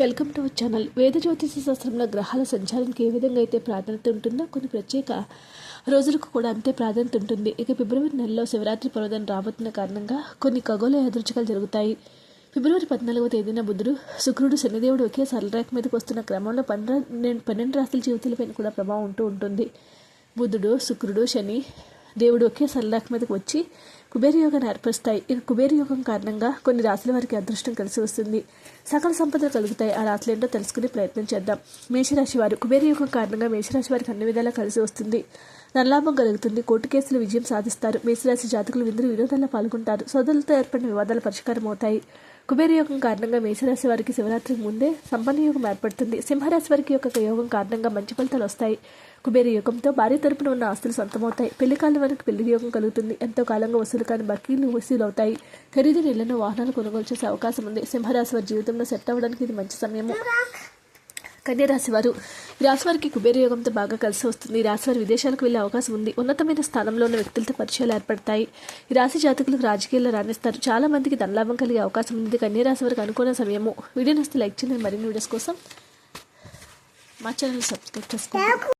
Welcome to our channel. వేద జ్యోతిష శాస్త్రంలో గ్రహాల సంచారానికి ఏ విధంగా అయితే ప్రాధాన్యత ఉంటుందో కొన్ని ప్రత్యేక రోజులకు కూడా అంతే ప్రాధాన్యత ఉంటుంది. ఇక ఫిబ్రవరి నెలలో శివరాత్రి పర్వదం రాబోతున్న కారణంగా కొన్ని ఖగోళ యాదృచ్ఛికాలు జరుగుతాయి. ఫిబ్రవరి పద్నాలుగవ తేదీన బుధుడు శుక్రుడు శనిదేవుడు ఒకే సరళరేఖ మీదకి వస్తున్న క్రమంలో పన్నెండు పన్నెండు రాశుల జీవితాలపైన కూడా ప్రభావం ఉంటూ ఉంటుంది. బుధుడు శుక్రుడు శని దేవుడు ఒకే సరళరేఖ మీదకి వచ్చి కుబేరయోగాన్ని ఏర్పరుస్తాయి ఇక కుబేరయోగం కారణంగా కొన్ని రాశుల వారికి అదృష్టం కలిసి వస్తుంది. సకల సంపదలు కలుగుతాయి. ఆ రాశులు ఏంటో తెలుసుకునే ప్రయత్నం చేద్దాం. మేషరాశి వారు కుబేరయోగం కారణంగా మేషరాశి వారికి అన్ని విధాలా కలిసి వస్తుంది. నల్లాభం కలుగుతుంది. కోర్టు కేసులు విజయం సాధిస్తారు. మేషరాశి జాతకులు విందులు వినోదాల్లో పాల్గొంటారు. సోదరులతో ఏర్పడిన వివాదాలు పరిష్కారం అవుతాయి కుబేర యోగం కారణంగా మేషరాశి వారికి శివరాత్రికి ముందే సంపన్న యోగం ఏర్పడుతుంది. సింహరాశి వారికి యొక్క యోగం కారణంగా మంచి ఫలితాలు వస్తాయి. కుబేర యోగంతో భార్య తరపున ఉన్న ఆస్తులు సొంతమవుతాయి. పెళ్ళి కాలం వరకు పెళ్ళి యోగం కలుగుతుంది. ఎంతో కాలంగా వసూలు కాని బకీలు వసూలు అవుతాయి ఖరీదైన ఇళ్ళను వాహనాలు కొనుగోలు చేసే అవకాశం ఉంది. సింహరాశి వారి జీవితంలో సెట్ అవ్వడానికి ఇది మంచి సమయము. కన్యరాశి వారు రాశివారికి వారికి కుబేర యోగంతో బాగా కలిసి వస్తుంది. రాశివారి విదేశాలకు వెళ్ళే అవకాశం ఉంది. ఉన్నతమైన స్థానంలో ఉన్న వ్యక్తులతో పరిచయాలు ఏర్పడతాయి. ఈ రాశి జాతకులకు రాజకీయాల్లో రాణిస్తారు. చాలా మందికి ధనలాభం కలిగే అవకాశం ఉంది. కన్యరాశి వారికి అనుకున్న సమయము. వీడియో నస్తే లైక్ చేయండి. మరిన్ని వీడియోస్ కోసం మా ఛానల్ సబ్స్క్రైబ్ చేసుకోండి.